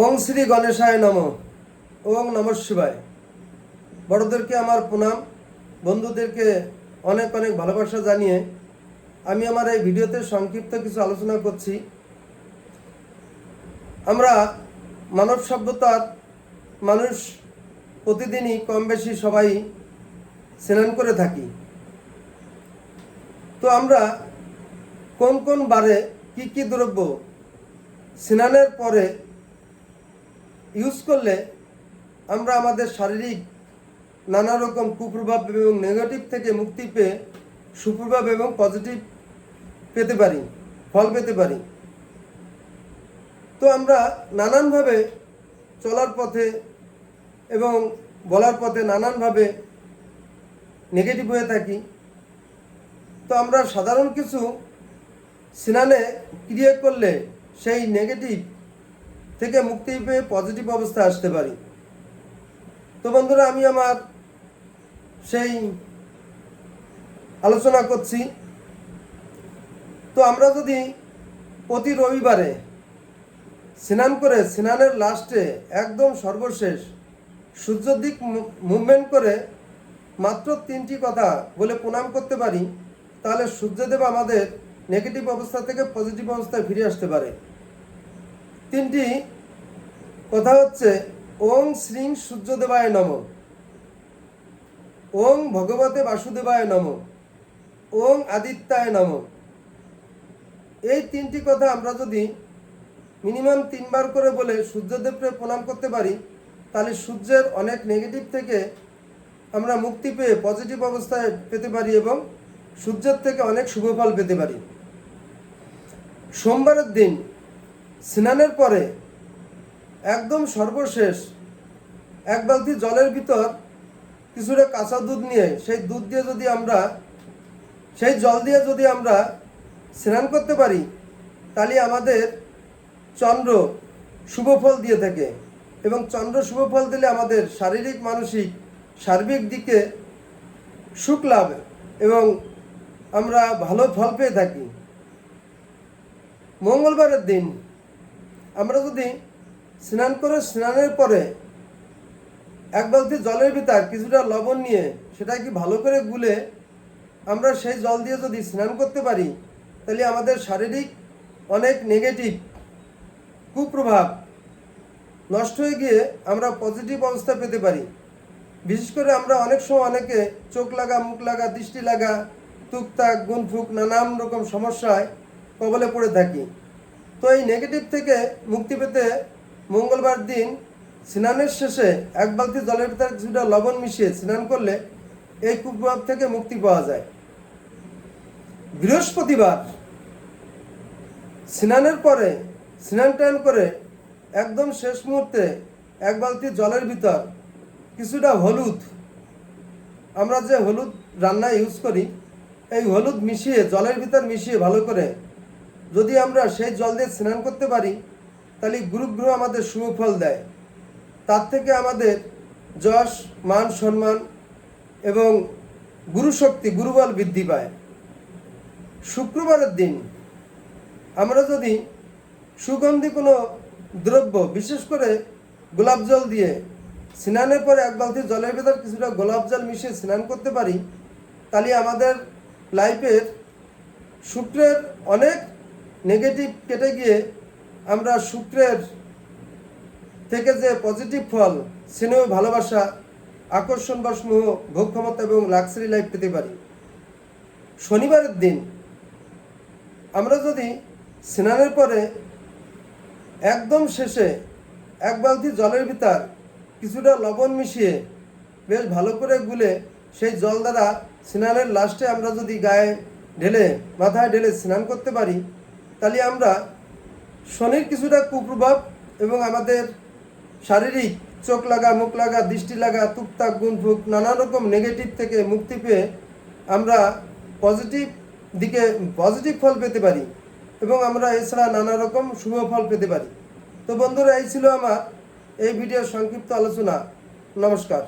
ওং শ্রী গণেশায় নম। ওং নম শিবায়। বড়দেরকে আমার প্রণাম। বন্ধুদেরকে অনেক অনেক ভালোবাসা জানিয়ে আমি আমার এই ভিডিওতে সংক্ষিপ্ত কিছু আলোচনা করছি। আমরা মানব সভ্যতার মানুষ প্রতিদিনই কম বেশি সবাই স্নান করে থাকি। তো আমরা কোন কোন বারে কি কি দ্রব্য স্নানের পরে ইউজ করলে আমরা আমাদের শারীরিক নানা রকম কুপ্রভাব এবং নেগেটিভ থেকে মুক্তি পেয়ে সুপ্রভাব এবং পজিটিভ পেতে পারি, ফল পেতে পারি। তো আমরা নানানভাবে চলার পথে এবং বলার পথে নানানভাবে নেগেটিভ হয়ে থাকি। তো আমরা সাধারণ কিছু স্নানে ক্রিয়া করলে সেই নেগেটিভ থেকে মুক্তি পেয়ে পজিটিভ অবস্থায় আসতে পারি। তো বন্ধুরা, আমি আমার সেই আলোচনা করছি। তো আমরা যদি প্রতি রবিবারে স্নান করে, স্নানের লাস্টে একদম সর্বশেষ সূর্যের দিক মুভমেন্ট করে মাত্র তিনটি কথা বলে প্রণাম করতে পারি, তাহলে সূর্যদেব আমাদের নেগেটিভ অবস্থা থেকে পজিটিভ অবস্থায় ফিরে আসতে পারে। তিনটি কথা হচ্ছে, ওং শ্রীং সূর্যদেবায় নম। ওং ভগবতে বাসুদেবায় নম। ওং আদিত্যায় নম। এই তিনটি কথা আমরা যদি মিনিমাম তিনবার করে বলে সূর্যদেবকে প্রণাম করতে পারি, তাহলে সূর্যের অনেক নেগেটিভ থেকে আমরা মুক্তি পেয়ে পজিটিভ অবস্থায় পেতে পারি এবং সূর্যের থেকে অনেক শুভ ফল পেতে পারি। সোমবারের দিন স্নানের পরে একদম সর্বশেষ এক বালতি জলের ভিতর কিছুটা কাঁচা দুধ নিয়ে, সেই দুধ দিয়ে যদি আমরা, সেই জল দিয়ে যদি আমরা স্নান করতে পারি, তাহলে আমাদের চন্দ্র শুভ ফল দিয়ে থাকে। এবং চন্দ্র শুভ ফল দিলে আমাদের শারীরিক, মানসিক, সার্বিক দিকে সুখ লাভ এবং আমরা ভালো ফল পেয়ে থাকি। মঙ্গলবারের দিন আমরা যদি স্নান করে স্নানের পরে এক বালতি জলের ভিতর কিছুটা লবণ নিয়ে সেটা কি ভালো করে গুলে আমরা সেই জল দিয়ে যদি স্নান করতে পারি, তাহলে আমাদের শারীরিক অনেক নেগেটিভ কুপ্রভাব নষ্ট হয়ে গিয়ে আমরা পজিটিভ অবস্থা পেতে পারি। বিশেষ করে আমরা অনেক সময় অনেকে চোখ লাগা, মুখ লাগা, দৃষ্টি লাগা, টুকটাক, গুনফুক, নানান রকম সমস্যায় কবলে পড়ে থাকি। তো এই নেগেটিভ থেকে মুক্তি পেতে মঙ্গলবার দিন স্নানের শেষে এক বালতি জলের ভিতরে কিছুটা লবণ মিশিয়ে স্নান করলে এই কুপ্রভাব থেকে মুক্তি পাওয়া যায়। বৃহস্পতিবার স্নানের পরে স্নান টান করে একদম শেষ মুহূর্তে এক বালতি জলের ভিতর কিছুটা হলুদ, আমরা যে হলুদ রান্নায় ইউজ করি, এই হলুদ মিশিয়ে জলের ভিতর মিশিয়ে ভালো করে যদি আমরা সেই জল দিয়ে স্নান করতে পারি, তাহলে গুরুগ্রহ আমাদের শুভ ফল দেয়। তার থেকে আমাদের যশ, মান, সম্মান এবং গুরুশক্তি, গুরুবল বৃদ্ধি পায়। শুক্রবারের দিন আমরা যদি সুগন্ধি কোনো দ্রব্য, বিশেষ করে গোলাপ জল দিয়ে স্নানের পরে এক বালতি জলের ভেতর কিছুটা গোলাপ জল মিশিয়ে স্নান করতে পারি, তাহলে আমাদের লাইফের শুক্রের অনেক নেগেটিভ কেটে গিয়ে আমরা শুক্রের থেকে যে পজিটিভ ফল, স্নেহ, ভালোবাসা, আকর্ষণ, বা স্নেহ, ভোগ ক্ষমতা এবং লাক্সারি লাইফ পেতে পারি। শনিবারের দিন আমরা যদি স্নানের পরে একদম শেষে এক বালতি জলের ভিতর কিছুটা লবণ মিশিয়ে বেশ ভালো করে গুলে সেই জল দ্বারা স্নানের লাস্টে আমরা যদি গায়ে ঢেলে, মাথায় ঢেলে স্নান করতে পারি তাহলে আমরা শনির কিছুটা কুপ্রভাব এবং আমাদের শারীরিক চোখ লাগা, মুখ লাগা, দৃষ্টি লাগা, টুকটাক গুনফুক নানা রকম নেগেটিভ থেকে মুক্তি পেয়ে আমরা পজিটিভ দিকে পজিটিভ ফল পেতে পারি এবং আমরা এছাড়া নানা রকম শুভ ফল পেতে পারি। তো বন্ধুরা, এই ছিল আমার এই ভিডিওর সংক্ষিপ্ত আলোচনা। নমস্কার।